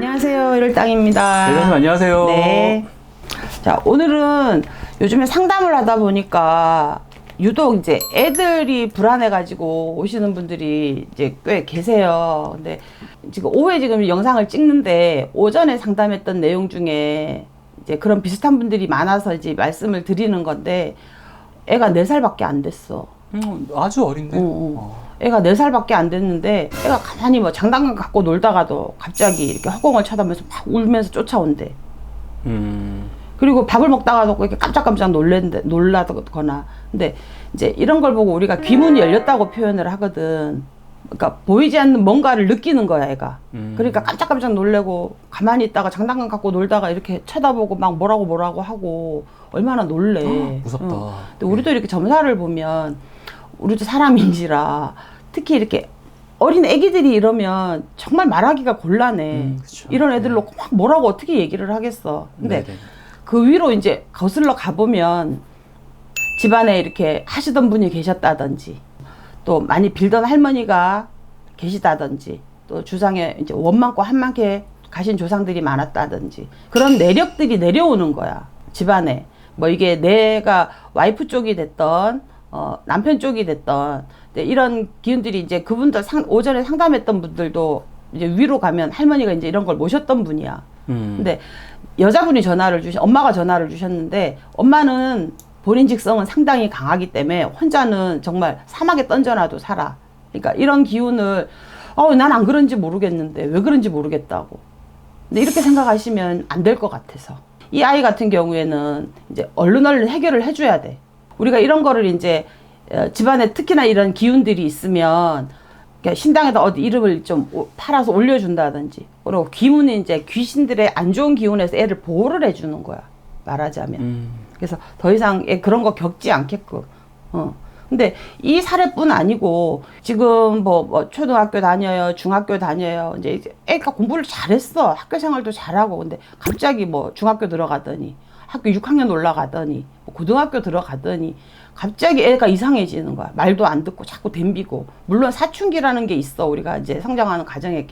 안녕하세요. 일월땅입니다. 네, 선생님 안녕하세요. 네. 자, 오늘은 요즘에 상담을 하다 보니까 유독 이제 애들이 불안해가지고 오시는 분들이 이제 꽤 계세요. 근데 지금 오후에 지금 영상을 찍는데 오전에 상담했던 내용 중에 이제 그런 비슷한 분들이 많아서 이제 말씀을 드리는 건데 애가 네살밖에안 됐어. 음, 아주 어린데. 어, 어. 어. 애가 네살밖에안 됐는데 애가 가만히 뭐 장난감 갖고 놀다가도 갑자기 이렇게 허공을 쳐다보면서 막 울면서 쫓아온대. 음, 그리고 밥을 먹다가도 이렇게 깜짝깜짝 놀랜데, 놀라거나. 근데 이제 이런 걸 보고 우리가 귀문이 열렸다고 표현을 하거든. 그러니까 보이지 않는 뭔가를 느끼는 거야, 애가. 음. 그러니까 깜짝깜짝 놀래고 가만히 있다가 장난감 갖고 놀다가 이렇게 쳐다보고 막 뭐라고 뭐라고 하고 얼마나 놀래. 무섭다. 응. 근데 우리도 이렇게 점사를 보면 우리도 사람인지라 특히 이렇게 어린 애기들이 이러면 정말 말하기가 곤란해. 음. 이런 애들 놓고 막 뭐라고 어떻게 얘기를 하겠어. 근데 네네. 그 위로 이제 거슬러 가보면 집안에 이렇게 하시던 분이 계셨다든지 또 많이 빌던 할머니가 계시다든지 또 주상에 이제 원망고 한만케 가신 조상들이 많았다든지 그런 내력들이 내려오는 거야 집안에 뭐 이게 내가 와이프 쪽이 됐던 어, 남편 쪽이 됐던 네, 이런 기운들이 이제 그분들 상, 오전에 상담했던 분들도 이제 위로 가면 할머니가 이제 이런 걸 모셨던 분이야. 음, 근데 여자분이 전화를 주신 엄마가 전화를 주셨는데 엄마는 본인 직성은 상당히 강하기 때문에 혼자는 정말 사막에 던져놔도 살아. 그러니까 이런 기운을 어, 난 안 그런지 모르겠는데 왜 그런지 모르겠다고. 근데 이렇게 생각하시면 안 될 것 같아서. 이 아이 같은 경우에는 이제 얼른 얼른 해결을 해줘야 돼. 우리가 이런 거를 이제 어, 집안에 특히나 이런 기운들이 있으면 그러니까 신당에다 어디 이름을 좀 오- 팔아서 올려준다든지 그리고 기운이 이제 귀신들의 안 좋은 기운에서 애를 보호를 해주는 거야 말하자면. 음, 그래서 더 이상 애 그런 거 겪지 않게끔 어. 근데 이 사례뿐 아니고 지금 뭐, 뭐 초등학교 다녀요 중학교 다녀요 이제 애가 공부를 잘했어 학교 생활도 잘하고 근데 갑자기 뭐 중학교 들어가더니 학교 6학년 올라가더니 뭐 고등학교 들어가더니 갑자기 애가 이상해지는 거야 말도 안 듣고 자꾸 덤비고 물론 사춘기라는 게 있어 우리가 이제 성장하는 과정에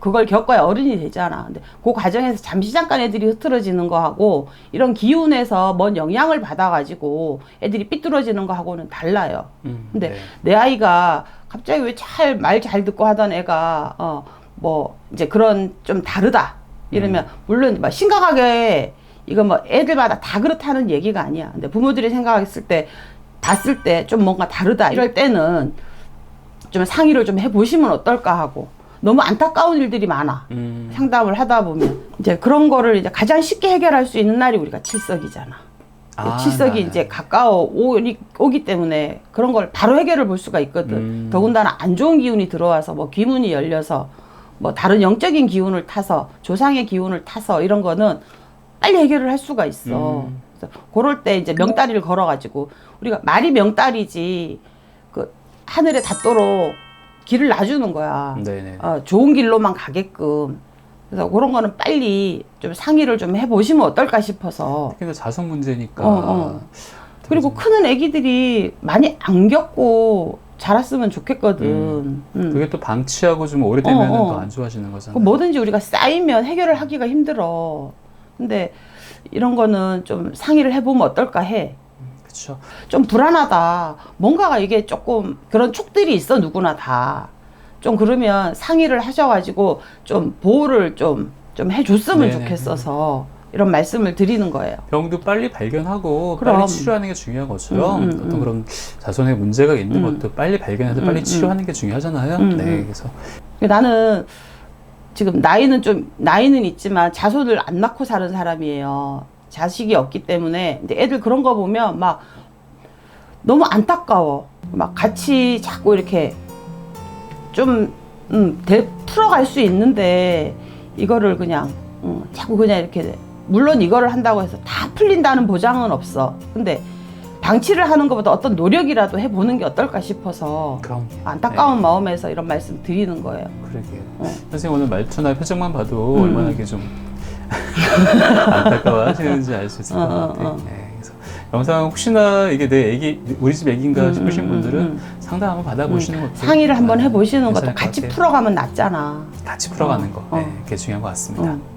그걸 겪어야 어른이 되잖아. 근데 그 과정에서 잠시 잠깐 애들이 흐트러지는 거하고 이런 기운에서 뭔 영향을 받아가지고 애들이 삐뚤어지는 거하고는 달라요. 음, 근데 네. 내 아이가 갑자기 왜 잘 말 잘 듣고 하던 애가 어 뭐 이제 그런 좀 다르다 이러면 물론 막 심각하게 이거 뭐 애들마다 다 그렇다는 얘기가 아니야. 근데 부모들이 생각했을 때 봤을 때 좀 뭔가 다르다 이럴 때는 좀 상의를 좀 해보시면 어떨까 하고 너무 안타까운 일들이 많아. 음, 상담을 하다 보면 이제 그런 거를 이제 가장 쉽게 해결할 수 있는 날이 우리가 칠석이잖아. 아, 칠석이 네. 이제 가까워 오기, 오기 때문에 그런 걸 바로 해결을 볼 수가 있거든. 음. 더군다나 안 좋은 기운이 들어와서 뭐 귀문이 열려서 뭐 다른 영적인 기운을 타서 조상의 기운을 타서 이런 거는 빨리 해결을 할 수가 있어. 음. 그래서 그럴 때 이제 명다리를 걸어가지고 우리가 말이 명다리지 그 하늘에 닿도록 길을 놔주는 거야. 네네. 어, 좋은 길로만 가게끔. 그래서 그런 거는 빨리 좀 상의를 좀 해보시면 어떨까 싶어서. 특히 또 자손 문제니까. 어, 어. 그리고 크는 애기들이 많이 안 겪고 자랐으면 좋겠거든. 음. 그게 또 방치하고 좀 오래되면 어, 어. 더안 좋아지는 거잖아요. 그 뭐든지 우리가 쌓이면 해결을 하기가 힘들어. 근데 이런 거는 좀 상의를 해보면 어떨까 해. 그렇죠. 좀 불안하다. 뭔가가 이게 조금 그런 촉들이 있어 누구나 다. 좀 그러면 상의를 하셔가지고 좀 보호를 좀 좀 해줬으면 네네. 좋겠어서 이런 말씀을 드리는 거예요. 병도 빨리 발견하고 그럼. 빨리 치료하는 게 중요한 것처럼 음, 음, 어떤 음. 그런 자손의 문제가 있는 음. 것도 빨리 발견해서 음, 빨리 음. 치료하는 게 중요하잖아요. 음, 네, 음. 그래서 나는 지금 나이는 좀 나이는 있지만 자손을 안 낳고 사는 사람이에요. 자식이 없기 때문에 근데 애들 그런 거 보면 막 너무 안타까워. 막 같이 자꾸 이렇게 좀 음, 대, 풀어갈 수 있는데 이거를 그냥 음, 자꾸 그냥 이렇게 물론 이거를 한다고 해서 다 풀린다는 보장은 없어. 근데 방치를 하는 것보다 어떤 노력이라도 해보는 게 어떨까 싶어서 그럼 안타까운 마음에서 이런 말씀 드리는 거예요. 그러게요. 어. 선생님 오늘 말투나 표정만 봐도 음. 얼마나 이게 좀 안타까워 하시는지 알 수 있을 것 어, 어, 같아요. 어. 네, 그래서 영상 혹시나 이게 내 애기 우리 집 애기인가 음, 싶으신 음, 분들은 음, 상담 한번 받아보시는 것도 상의를 한번 아, 해보시는 것도 같이. 풀어가면 낫잖아. 같이 풀어가는 거 어. 네, 그게 중요한 것 같습니다. 어.